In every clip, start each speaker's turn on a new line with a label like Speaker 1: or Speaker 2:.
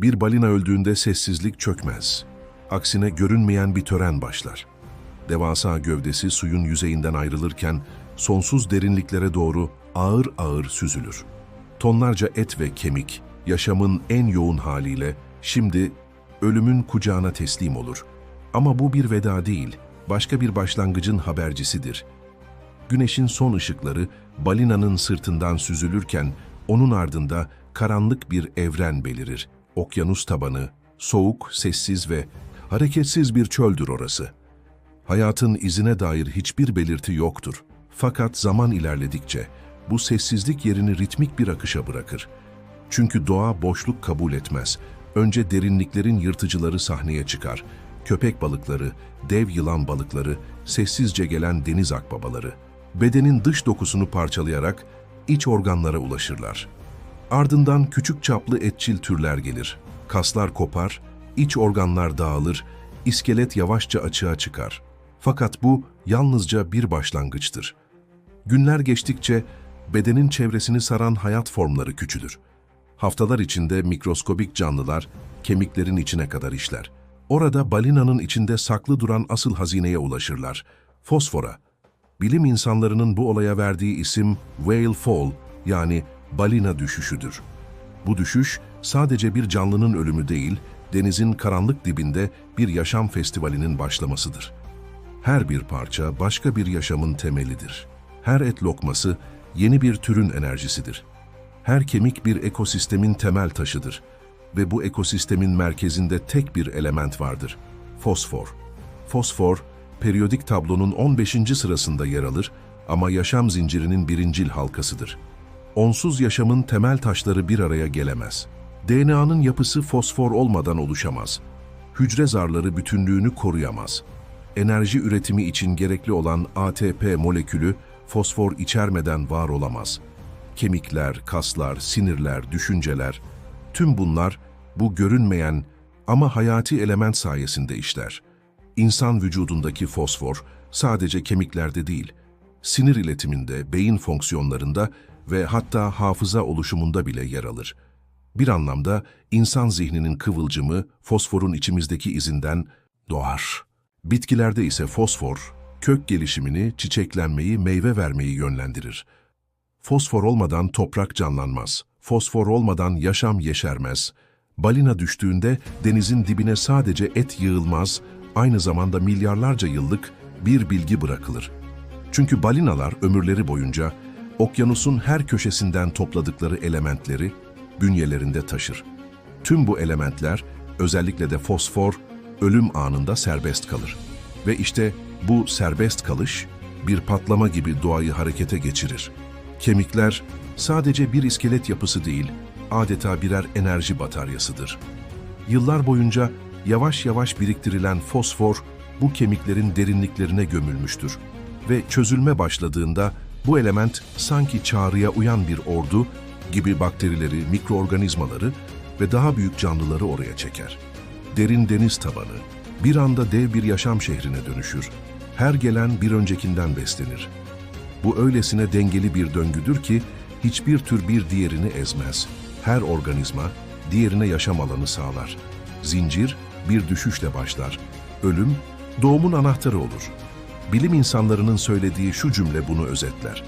Speaker 1: Bir balina öldüğünde sessizlik çökmez. Aksine görünmeyen bir tören başlar. Devasa gövdesi suyun yüzeyinden ayrılırken sonsuz derinliklere doğru ağır ağır süzülür. Tonlarca et ve kemik, yaşamın en yoğun haliyle şimdi ölümün kucağına teslim olur. Ama bu bir veda değil, başka bir başlangıcın habercisidir. Güneşin son ışıkları balinanın sırtından süzülürken onun ardında karanlık bir evren belirir. Okyanus tabanı, soğuk, sessiz ve hareketsiz bir çöldür orası. Hayatın izine dair hiçbir belirti yoktur. Fakat zaman ilerledikçe bu sessizlik yerini ritmik bir akışa bırakır. Çünkü doğa boşluk kabul etmez. Önce derinliklerin yırtıcıları sahneye çıkar. Köpek balıkları, dev yılan balıkları, sessizce gelen deniz akbabaları. Bedenin dış dokusunu parçalayarak iç organlara ulaşırlar. Ardından küçük çaplı etçil türler gelir. Kaslar kopar, iç organlar dağılır, iskelet yavaşça açığa çıkar. Fakat bu yalnızca bir başlangıçtır. Günler geçtikçe bedenin çevresini saran hayat formları küçülür. Haftalar içinde mikroskobik canlılar kemiklerin içine kadar işler. Orada balinanın içinde saklı duran asıl hazineye ulaşırlar. Fosfora. Bilim insanlarının bu olaya verdiği isim whale fall yani balina düşüşüdür. Bu düşüş sadece bir canlının ölümü değil, denizin karanlık dibinde bir yaşam festivalinin başlamasıdır. Her bir parça başka bir yaşamın temelidir. Her et lokması yeni bir türün enerjisidir. Her kemik bir ekosistemin temel taşıdır ve bu ekosistemin merkezinde tek bir element vardır. Fosfor. Fosfor, periyodik tablonun 15. sırasında yer alır ama yaşam zincirinin birincil halkasıdır. Onsuz yaşamın temel taşları bir araya gelemez. DNA'nın yapısı fosfor olmadan oluşamaz. Hücre zarları bütünlüğünü koruyamaz. Enerji üretimi için gerekli olan ATP molekülü fosfor içermeden var olamaz. Kemikler, kaslar, sinirler, düşünceler, tüm bunlar bu görünmeyen ama hayati element sayesinde işler. İnsan vücudundaki fosfor sadece kemiklerde değil, sinir iletiminde, beyin fonksiyonlarında ve hatta hafıza oluşumunda bile yer alır. Bir anlamda insan zihninin kıvılcımı fosforun içimizdeki izinden doğar. Bitkilerde ise fosfor, kök gelişimini, çiçeklenmeyi, meyve vermeyi yönlendirir. Fosfor olmadan toprak canlanmaz. Fosfor olmadan yaşam yeşermez. Balina düştüğünde denizin dibine sadece et yığılmaz, aynı zamanda milyarlarca yıllık bir bilgi bırakılır. Çünkü balinalar ömürleri boyunca okyanusun her köşesinden topladıkları elementleri bünyelerinde taşır. Tüm bu elementler, özellikle de fosfor, ölüm anında serbest kalır. Ve işte bu serbest kalış bir patlama gibi doğayı harekete geçirir. Kemikler sadece bir iskelet yapısı değil, adeta birer enerji bataryasıdır. Yıllar boyunca yavaş yavaş biriktirilen fosfor bu kemiklerin derinliklerine gömülmüştür ve çözülme başladığında bu element sanki çağrıya uyan bir ordu gibi bakterileri, mikroorganizmaları ve daha büyük canlıları oraya çeker. Derin deniz tabanı bir anda dev bir yaşam şehrine dönüşür. Her gelen bir öncekinden beslenir. Bu öylesine dengeli bir döngüdür ki hiçbir tür bir diğerini ezmez. Her organizma diğerine yaşam alanı sağlar. Zincir bir düşüşle başlar. Ölüm doğumun anahtarı olur. Bilim insanlarının söylediği şu cümle bunu özetler.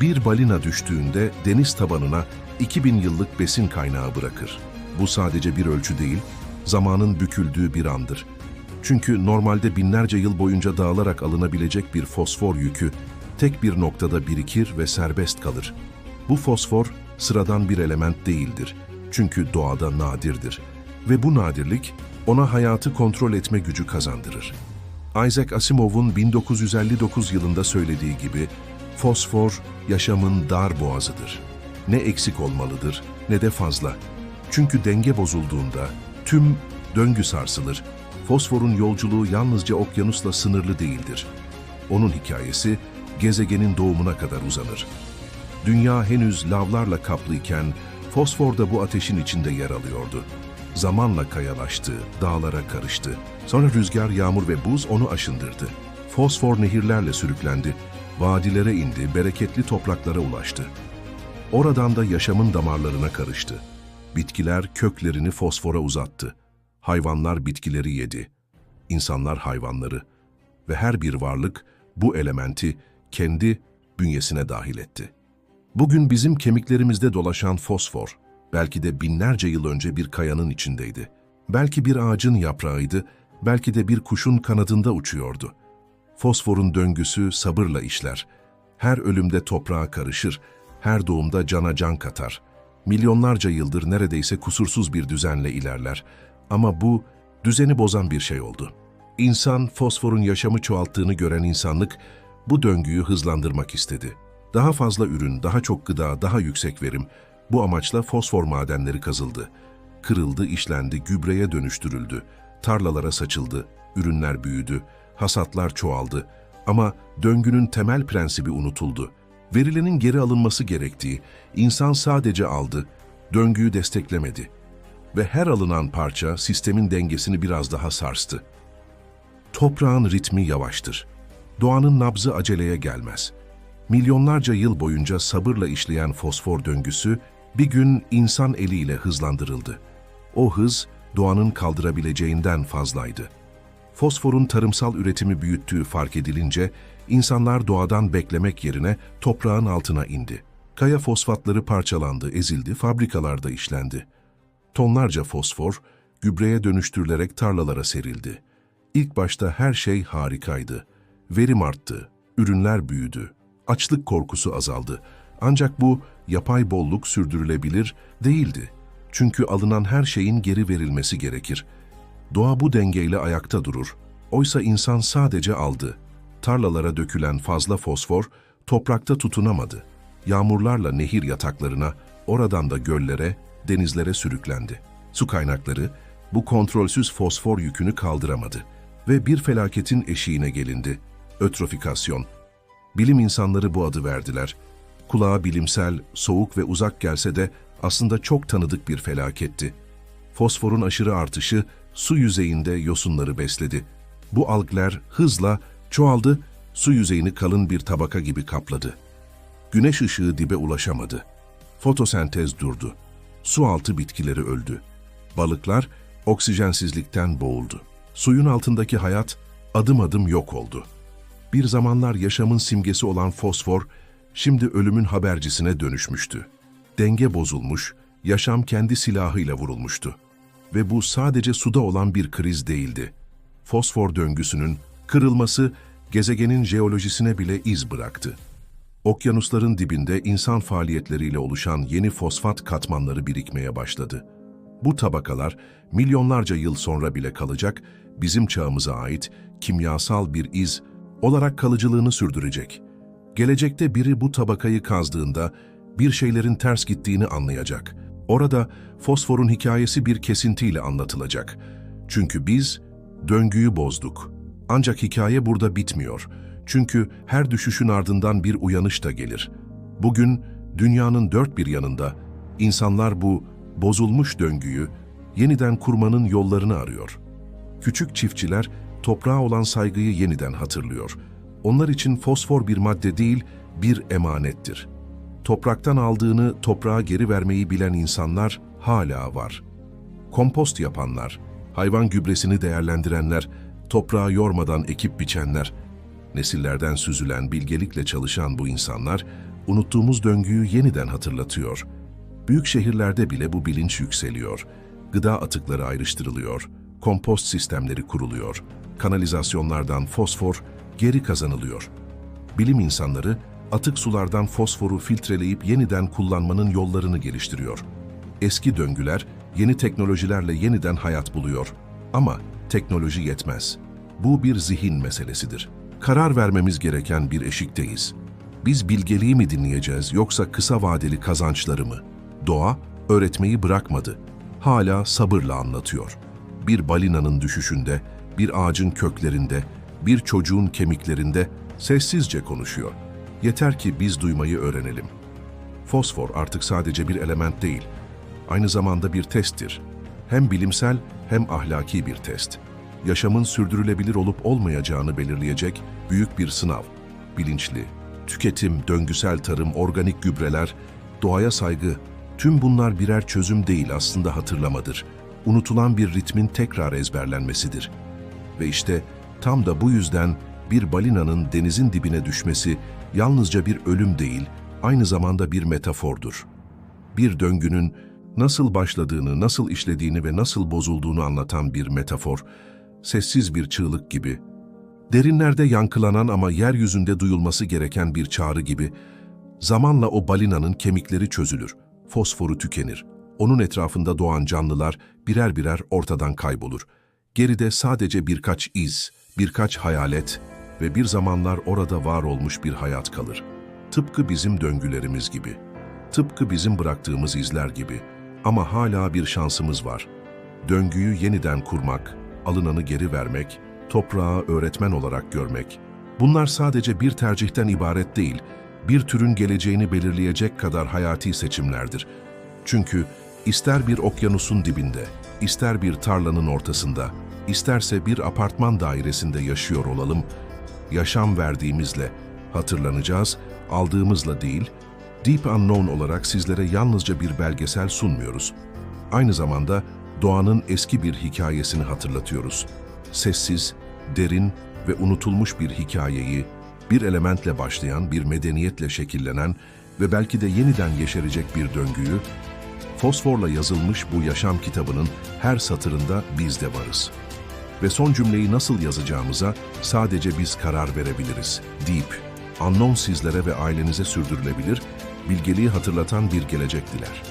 Speaker 1: Bir balina düştüğünde deniz tabanına 2000 yıllık besin kaynağı bırakır. Bu sadece bir ölçü değil, zamanın büküldüğü bir andır. Çünkü normalde binlerce yıl boyunca dağılarak alınabilecek bir fosfor yükü tek bir noktada birikir ve serbest kalır. Bu fosfor sıradan bir element değildir. Çünkü doğada nadirdir. Ve bu nadirlik ona hayatı kontrol etme gücü kazandırır. Isaac Asimov'un 1959 yılında söylediği gibi fosfor yaşamın dar boğazıdır. Ne eksik olmalıdır ne de fazla. Çünkü denge bozulduğunda tüm döngü sarsılır. Fosforun yolculuğu yalnızca okyanusla sınırlı değildir. Onun hikayesi gezegenin doğumuna kadar uzanır. Dünya henüz lavlarla kaplıyken fosfor da bu ateşin içinde yer alıyordu. Zamanla kayalaştı, dağlara karıştı. Sonra rüzgar, yağmur ve buz onu aşındırdı. Fosfor nehirlerle sürüklendi, vadilere indi, bereketli topraklara ulaştı. Oradan da yaşamın damarlarına karıştı. Bitkiler köklerini fosfora uzattı. Hayvanlar bitkileri yedi. İnsanlar hayvanları. Ve her bir varlık bu elementi kendi bünyesine dahil etti. Bugün bizim kemiklerimizde dolaşan fosfor, belki de binlerce yıl önce bir kayanın içindeydi. Belki bir ağacın yaprağıydı, belki de bir kuşun kanadında uçuyordu. Fosforun döngüsü sabırla işler. Her ölümde toprağa karışır, her doğumda cana can katar. Milyonlarca yıldır neredeyse kusursuz bir düzenle ilerler. Ama bu, düzeni bozan bir şey oldu. İnsan, fosforun yaşamı çoğalttığını gören insanlık, bu döngüyü hızlandırmak istedi. Daha fazla ürün, daha çok gıda, daha yüksek verim. Bu amaçla fosfor madenleri kazıldı. Kırıldı, işlendi, gübreye dönüştürüldü. Tarlalara saçıldı, ürünler büyüdü, hasatlar çoğaldı. Ama döngünün temel prensibi unutuldu. Verilenin geri alınması gerektiği, insan sadece aldı, döngüyü desteklemedi. Ve her alınan parça sistemin dengesini biraz daha sarstı. Toprağın ritmi yavaştır. Doğanın nabzı aceleye gelmez. Milyonlarca yıl boyunca sabırla işleyen fosfor döngüsü bir gün insan eliyle hızlandırıldı. O hız doğanın kaldırabileceğinden fazlaydı. Fosforun tarımsal üretimi büyüttüğü fark edilince insanlar doğadan beklemek yerine toprağın altına indi. Kaya fosfatları parçalandı, ezildi, fabrikalarda işlendi. Tonlarca fosfor gübreye dönüştürülerek tarlalara serildi. İlk başta her şey harikaydı. Verim arttı, ürünler büyüdü, açlık korkusu azaldı. Ancak bu yapay bolluk sürdürülebilir değildi. Çünkü alınan her şeyin geri verilmesi gerekir. Doğa bu dengeyle ayakta durur. Oysa insan sadece aldı. Tarlalara dökülen fazla fosfor toprakta tutunamadı. Yağmurlarla nehir yataklarına, oradan da göllere, denizlere sürüklendi. Su kaynakları bu kontrolsüz fosfor yükünü kaldıramadı ve bir felaketin eşiğine gelindi. Ötrofikasyon. Bilim insanları bu adı verdiler. Kulağa bilimsel, soğuk ve uzak gelse de aslında çok tanıdık bir felaketti. Fosforun aşırı artışı su yüzeyinde yosunları besledi. Bu algler hızla çoğaldı, su yüzeyini kalın bir tabaka gibi kapladı. Güneş ışığı dibe ulaşamadı. Fotosentez durdu. Su altı bitkileri öldü. Balıklar oksijensizlikten boğuldu. Suyun altındaki hayat adım adım yok oldu. Bir zamanlar yaşamın simgesi olan fosfor, şimdi ölümün habercisine dönüşmüştü. Denge bozulmuş, yaşam kendi silahıyla vurulmuştu. Ve bu sadece suda olan bir kriz değildi. Fosfor döngüsünün kırılması gezegenin jeolojisine bile iz bıraktı. Okyanusların dibinde insan faaliyetleriyle oluşan yeni fosfat katmanları birikmeye başladı. Bu tabakalar milyonlarca yıl sonra bile kalacak, bizim çağımıza ait kimyasal bir iz olarak kalıcılığını sürdürecek. Gelecekte biri bu tabakayı kazdığında bir şeylerin ters gittiğini anlayacak. Orada fosforun hikayesi bir kesintiyle anlatılacak. Çünkü biz döngüyü bozduk. Ancak hikaye burada bitmiyor. Çünkü her düşüşün ardından bir uyanış da gelir. Bugün dünyanın dört bir yanında insanlar bu bozulmuş döngüyü yeniden kurmanın yollarını arıyor. Küçük çiftçiler toprağa olan saygıyı yeniden hatırlıyor. Onlar için fosfor bir madde değil, bir emanettir. Topraktan aldığını toprağa geri vermeyi bilen insanlar hala var. Kompost yapanlar, hayvan gübresini değerlendirenler, toprağı yormadan ekip biçenler, nesillerden süzülen bilgelikle çalışan bu insanlar, unuttuğumuz döngüyü yeniden hatırlatıyor. Büyük şehirlerde bile bu bilinç yükseliyor. Gıda atıkları ayrıştırılıyor, kompost sistemleri kuruluyor, kanalizasyonlardan fosfor geri kazanılıyor. Bilim insanları atık sulardan fosforu filtreleyip yeniden kullanmanın yollarını geliştiriyor. Eski döngüler yeni teknolojilerle yeniden hayat buluyor. Ama teknoloji yetmez. Bu bir zihin meselesidir. Karar vermemiz gereken bir eşikteyiz. Biz bilgeliği mi dinleyeceğiz yoksa kısa vadeli kazançları mı? Doğa öğretmeyi bırakmadı. Hala sabırla anlatıyor. Bir balinanın düşüşünde, bir ağacın köklerinde, bir çocuğun kemiklerinde sessizce konuşuyor. Yeter ki biz duymayı öğrenelim. Fosfor artık sadece bir element değil, aynı zamanda bir testtir. Hem bilimsel hem ahlaki bir test. Yaşamın sürdürülebilir olup olmayacağını belirleyecek büyük bir sınav. Bilinçli, tüketim, döngüsel tarım, organik gübreler, doğaya saygı, Tüm bunlar birer çözüm değil aslında hatırlamadır. Unutulan bir ritmin tekrar ezberlenmesidir. Ve işte tam da bu yüzden bir balinanın denizin dibine düşmesi yalnızca bir ölüm değil, aynı zamanda bir metafordur. Bir döngünün nasıl başladığını, nasıl işlediğini ve nasıl bozulduğunu anlatan bir metafor, sessiz bir çığlık gibi, derinlerde yankılanan ama yeryüzünde duyulması gereken bir çağrı gibi, zamanla o balinanın kemikleri çözülür, fosforu tükenir, onun etrafında doğan canlılar birer birer ortadan kaybolur. Geride sadece birkaç iz, birkaç hayalet ve bir zamanlar orada var olmuş bir hayat kalır. Tıpkı bizim döngülerimiz gibi. Tıpkı bizim bıraktığımız izler gibi. Ama hala bir şansımız var. Döngüyü yeniden kurmak, alınanı geri vermek, toprağı öğretmen olarak görmek. Bunlar sadece bir tercihten ibaret değil, bir türün geleceğini belirleyecek kadar hayati seçimlerdir. Çünkü ister bir okyanusun dibinde, ister bir tarlanın ortasında, isterse bir apartman dairesinde yaşıyor olalım, yaşam verdiğimizle hatırlanacağız, aldığımızla değil, Deep Unknown olarak sizlere yalnızca bir belgesel sunmuyoruz. Aynı zamanda doğanın eski bir hikayesini hatırlatıyoruz. Sessiz, derin ve unutulmuş bir hikayeyi, bir elementle başlayan, bir medeniyetle şekillenen ve belki de yeniden yeşerecek bir döngüyü, fosforla yazılmış bu yaşam kitabının her satırında biz de varız. Ve son cümleyi nasıl yazacağımıza sadece biz karar verebiliriz. Deep, Unknown sizlere ve ailenize sürdürülebilir, bilgeliği hatırlatan bir gelecek diler.